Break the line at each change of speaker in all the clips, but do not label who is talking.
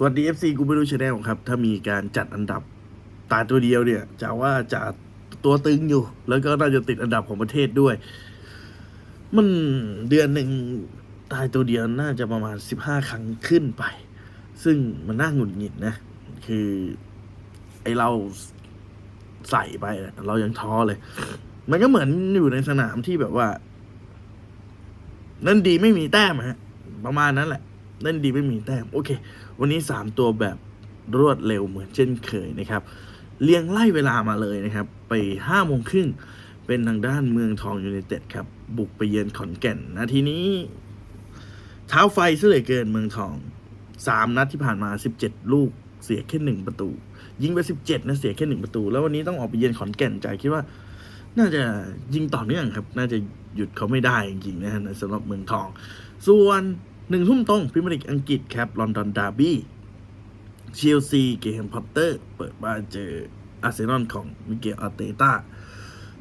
สวัสดี FC กูไม่รู้ชแนลครับ ถ้ามีการจัดอันดับตายตัวเดียวเนี่ยจะว่าจะตัวตึงอยู่ แล้วก็น่าจะติดอันดับของประเทศด้วย มันเดือนหนึ่งตายตัวเดียวน่าจะประมาณสิบห้าครั้งขึ้นไป ซึ่งมันน่าหงุดหงิดนะ คือ ไอเราใส่ไปเรายังท้อเลย มันก็เหมือนอยู่ในสนามที่แบบว่า นั่นดีไม่มีแต้มฮะ ประมาณนั้นแหละ นั่นดีไม่มีแต้มโอเค วันนี้สามตัวแบบรวดเร็วเหมือนเช่นเคยนะครับ เรียงไล่เวลามาเลยนะครับ ไปห้าโมงครึ่งเป็นทางด้านเมืองทองยูไนเต็ดครับ บุกไปเยือนขอนแก่นนาทีนี้ เท้าไฟซะเหลือเกินเมืองทองสามนัดที่ผ่านมาสิบเจ็ดลูกเสียแค่หนึ่งประตู ยิงไปสิบเจ็ดนะเสียแค่หนึ่งประตู แล้ววันนี้ต้องออกไปเยือนขอนแก่นใจคิดว่า น่าจะยิงต่อเนื่องครับ น่าจะหยุดเขาไม่ได้จริงๆนะฮะสำหรับเมืองทอง ส่วน หนึ่งทุ่มตรงพิมยร์ลีกอังกฤษครับลอนดอนดาร์บี้เชลซีเกมพอตเตอร์ เปิดบ้านเจออาร์เซนอลของมิเกลอาร์เตต้า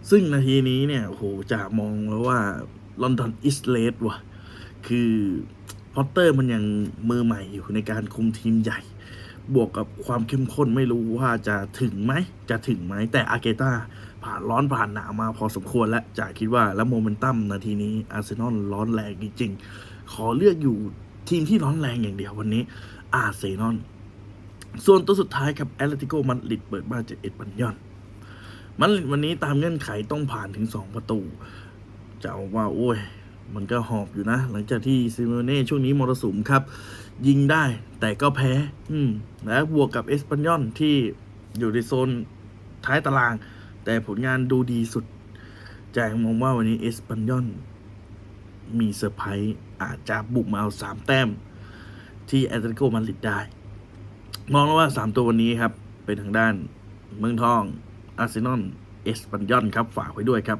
ซึ่งนาทีนี้เนี่ยโหจะมองแล้วว่าลอนดอนอิสเลสว่ะ คือพอตเตอร์มันยังมือใหม่อยู่ในการคุมทีมใหญ่ บวกกับความเข้มข้นไม่รู้ว่าจะถึงไหม จะถึงไหม แต่อาเกต้าผ่านร้อนผ่านหนาวมาพอสมควรแล้วจะคิดว่าแล้วโมเมนตัมนาทีนี้อาร์เซนอลร้อนแรงจริงๆ ขอเลือกอยู่ทีมที่ร้อนแรงอย่างเดียววันนี้อาร์เซนอลส่วนตัวสุดท้ายครับแอตเลติโกมันลิดเปิดบ้านเจอเอ็ดบันยอนมันลิดวันนี้ตามเงื่อนไขต้องผ่านถึง 2 ประตู จะเอาว่า โอ้ย มันก็หอบอยู่นะ หลังจากที่ซิโมเน่ช่วงนี้มรสุมครับ ยิงได้แต่ก็แพ้ อืมและบวกกับเอสปันยอนที่อยู่ในโซนท้ายตาราง แต่ผลงานดูดีสุดแจงมองว่าวันนี้เอสปันยอน มีเซอร์ไพรส์อาจจะบุกมาเอาสามแต้ม ที่แอตเลติโกมาดริดได้ มองแล้วว่าสามตัววันนี้ครับ เป็นทางด้านเมืองทองอาร์เซนอลเอสปันยอนครับ ฝากไว้ด้วยครับ